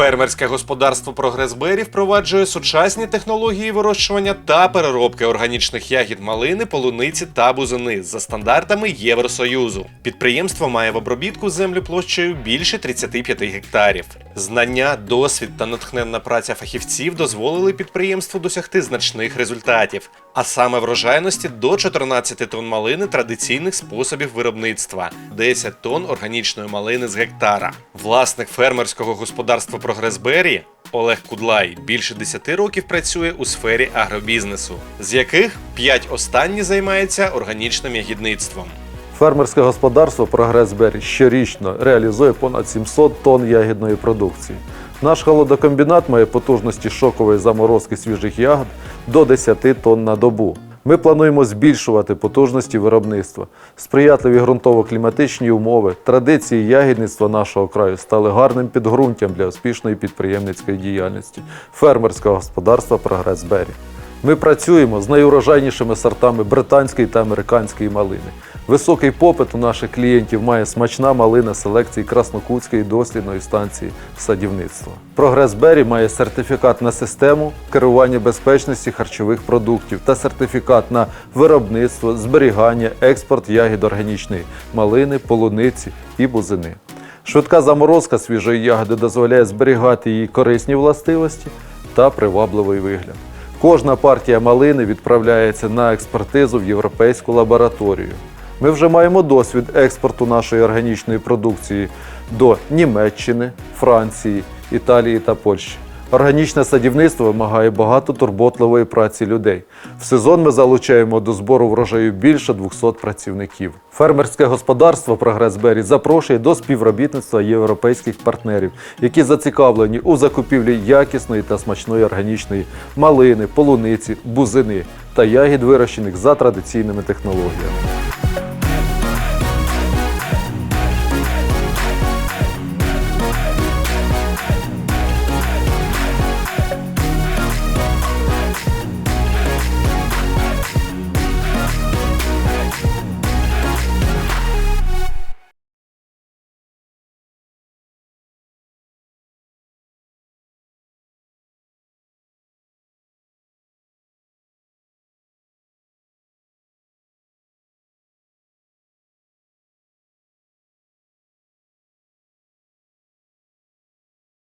Фермерське господарство Прогресбері впроваджує сучасні технології вирощування та переробки органічних ягід малини, полуниці та бузини за стандартами Євросоюзу. Підприємство має в обробітку землю площею більше 35 гектарів. Знання, досвід та натхненна праця фахівців дозволили підприємству досягти значних результатів, а саме врожайності до 14 тонн малини традиційних способів виробництва, 10 тонн органічної малини з гектара. Власник фермерського господарства Прогресбері Олег Кудлай більше 10 років працює у сфері агробізнесу, з яких 5 останні займаються органічним ягідництвом. Фермерське господарство Прогрес Бері щорічно реалізує понад 700 тонн ягідної продукції. Наш холодокомбінат має потужності шокової заморозки свіжих ягод до 10 тонн на добу. Ми плануємо збільшувати потужності виробництва. Сприятливі ґрунтово-кліматичні умови, традиції ягідництва нашого краю стали гарним підґрунтям для успішної підприємницької діяльності фермерського господарства Прогрес Бері. Ми працюємо з найурожайнішими сортами британської та американської малини. Високий попит у наших клієнтів має смачна малина селекції Краснокутської дослідної станції садівництва. Прогрес Бері має сертифікат на систему керування безпечності харчових продуктів та сертифікат на виробництво, зберігання, експорт ягід органічної малини, полуниці і бузини. Швидка заморозка свіжої ягоди дозволяє зберігати її корисні властивості та привабливий вигляд. Кожна партія малини відправляється на експертизу в європейську лабораторію. Ми вже маємо досвід експорту нашої органічної продукції до Німеччини, Франції, Італії та Польщі. Органічне садівництво вимагає багато турботливої праці людей. В сезон ми залучаємо до збору врожаю більше 200 працівників. Фермерське господарство Прогрес Бері запрошує до співробітництва європейських партнерів, які зацікавлені у закупівлі якісної та смачної органічної малини, полуниці, бузини та ягід, вирощених за традиційними технологіями.